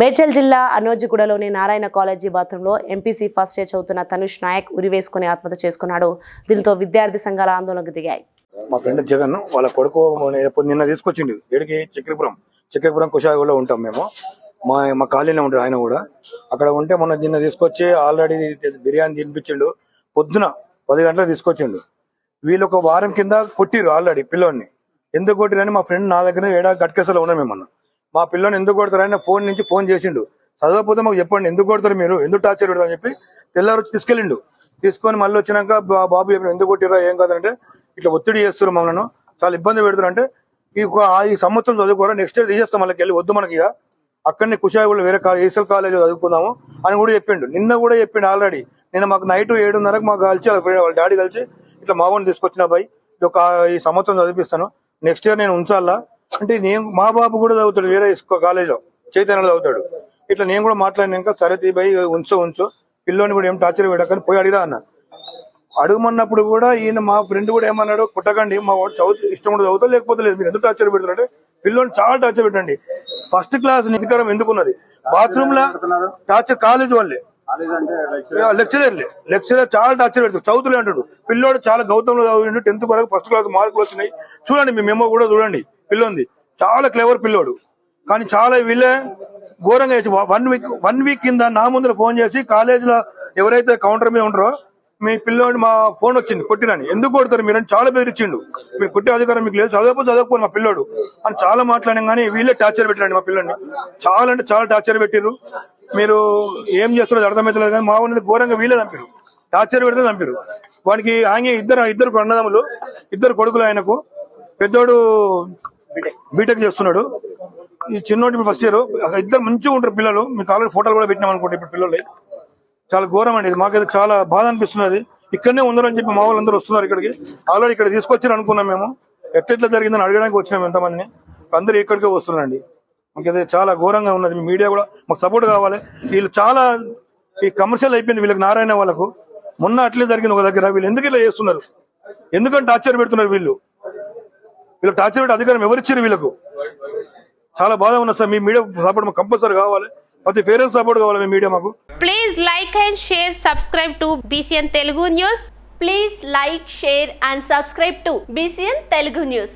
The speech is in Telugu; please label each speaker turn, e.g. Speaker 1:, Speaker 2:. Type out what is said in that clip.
Speaker 1: మేడ్చల్ జిల్లా అనోజిగూడలోని నారాయణ కాలేజీ బాత్రూంలో ఎంపీసీ ఫస్ట్ ఇయర్ చదువుతున్న తనుష్ నాయక్ ఉరివేసుకుని ఆత్మహత్య చేసుకున్నాడు. దీంతో విద్యార్థి సంఘాల ఆందోళనకు దిగాయి.
Speaker 2: మా ఫ్రెండ్ జగన్ వాళ్ళ కొడుకు నిన్న తీసుకొచ్చిండు. ఏడికి? చక్రపురం. చక్రపురం కుషాగూడలో ఉంటాం మేము. మా మా కాలనీలో ఉంటాడు ఆయన కూడా. అక్కడ ఉంటే మొన్న నిన్న తీసుకొచ్చి ఆల్రెడీ బిర్యానీ తినిపించిండు. పొద్దున పది గంటలకు తీసుకొచ్చిండు. వీళ్ళు ఒక వారం కింద కొట్టిరు ఆల్రెడీ పిల్లోని ఎందుకు కొట్టిరని మా ఫ్రెండ్ నా దగ్గర ఏడా గట్కేసలో ఉన్నాం మేము మా పిల్లని ఎందుకు కొడతారని ఫోన్ నుంచి ఫోన్ చేసిండు. చదవకపోతే మాకు చెప్పండి ఎందుకు కొడతారు మీరు? ఎందుకు టార్చర్ అని చెప్పి తెల్లారు తీసుకెళ్ళిండు. తీసుకొని మళ్ళీ వచ్చినాక బాబు చెప్పిన ఎందుకు కొట్టిరా ఏం కాదంటే ఇట్లా ఒత్తిడి చేస్తున్నారు మమ్మల్ని. చాలా ఇబ్బంది పెడుతున్నారు అంటే ఈ ఆ ఈ సంవత్సరం చదువుకోరా నెక్స్ట్ ఇయర్ తీసేస్తాం వాళ్ళకి వెళ్ళి వద్దు మనకి ఇక. అక్కడనే కుషాయిగూడ వేరే ఏసల్ కాలేజ్ చదువుకుందాము అని కూడా చెప్పిండు. నిన్న కూడా చెప్పిండు ఆల్రెడీ. నిన్న మాకు నైట్ ఏడున్నరకు మాకు కలిసి వాళ్ళ డాడీ కలిసి ఇట్లా మా తీసుకొచ్చిన బాయ్ ఒక ఈ సంవత్సరం చదివిస్తాను నెక్స్ట్ ఇయర్ నేను ఉంచాలా? అంటే నేను మా బాబు కూడా చదువుతాడు వేరే కాలేజ్ చైతన్యలో చదువుతాడు. ఇట్లా నేను కూడా మాట్లాడినాక సరే బై ఉంచు ఉంచు. పిల్లోని కూడా ఏం టార్చర్ పెట్టకని పోయి అడిగిరా అన్న. అడుగుమన్నప్పుడు కూడా ఈయన మా ఫ్రెండ్ కూడా ఏమన్నాడు కుట్టకండి మా వాడు చదువు ఇష్టం కూడా చదువుతా లేకపోతే లేదు. మీరు ఎందుకు టార్చర్ పెడుతున్నారంటే పిల్లోని చాలా టార్చర్ పెట్టండి. ఫస్ట్ క్లాస్ నిధికారం ఎందుకున్నది? బాత్రూమ్లో టార్చర్ కాలేజ్ వాళ్ళే. లెక్చరర్లే. లెక్చరర్ చాలా టార్చర్ పెడతారు చదువుతులే అంటాడు పిల్లోడు చాలా గౌతంలో చదివిండు టెన్త్ వరకు ఫస్ట్ క్లాస్ మార్కులు వచ్చినాయి. చూడండి మీ మెమో కూడా చూడండి. పిల్ల ఉంది చాలా క్లెవర్ పిల్లోడు. కానీ చాలా వీళ్ళే ఘోరంగా చేసి వన్ వీక్ వన్ వీక్ కింద నా ముందర ఫోన్ చేసి కాలేజీలో ఎవరైతే కౌంటర్ మీద ఉంటారో మీ పిల్లోడు మా ఫోన్ వచ్చింది కొట్టినని. ఎందుకు కొడతారు మీరు అని చాలా బెదిరించిండు మీరు కొట్టే అధికారం మీకు లేదు చదవకపోతే చదవకపోయి మా పిల్లోడు అని చాలా మాట్లాడిన కానీ వీళ్ళే టార్చర్ పెట్టారండి మా పిల్లోడిని. చాలా అంటే చాలా టార్చర్ పెట్టిర్రు. మీరు ఏం చేస్తున్నారో అర్థమవుతలేదు కానీ మా ఊరిని ఘోరంగా వీళ్ళే చంపారు టార్చర్ పెడితే చంపారు వానికి ఆయన ఇద్దరు ఇద్దరు అన్నదమ్ములు ఇద్దరు కొడుకులు ఆయనకు. పెద్దోడు బీటెక్ చేస్తున్నాడు. ఈ చిన్నోటి ఇప్పుడు ఫస్ట్ ఇయర్ ఇద్దరు మంచిగా ఉంటారు పిల్లలు. మీకు ఆల్రెడీ ఫోటోలు కూడా పెట్టినాం అనుకోండి ఇప్పుడు పిల్లలు చాలా ఘోరం అండి ఇది. మాకైతే చాలా బాధ అనిపిస్తున్నది ఇక్కడనే ఉందరని చెప్పి మా వాళ్ళందరూ వస్తున్నారు ఇక్కడికి. ఆల్రెడీ ఇక్కడ తీసుకొచ్చారు అనుకున్నాం మేము. ఎట్లెట్లా జరిగిందని అడగడానికి వచ్చినాం ఎంతమందిని. అందరూ ఇక్కడికే వస్తున్నారండి. మాకైతే చాలా ఘోరంగా ఉన్నది. మీ మీడియా కూడా మాకు సపోర్ట్ కావాలి. వీళ్ళు చాలా ఈ కమర్షియల్ అయిపోయింది వీళ్ళకి నారాయణ వాళ్ళకు. మొన్న అట్లే జరిగింది ఒక దగ్గర. వీళ్ళు ఎందుకు ఇలా చేస్తున్నారు? ఎందుకంటే ఆశ్చర్య పెడుతున్నారు వీళ్ళు? వీళ్ళకి టార్చర్ అధికారం ఎవరిచ్చారు వీళ్ళకు? చాలా బాధ ఉన్నది సార్. మీ మీడియా సపోర్ట్ మాకు కంపల్సరీ కావాలి. ప్రతి పేరెంట్స్ సపోర్ట్ కావాలి మీ మీడియా మాకు.
Speaker 3: Please like and share subscribe to BCN Telugu news
Speaker 4: please like share and subscribe to BCN Telugu news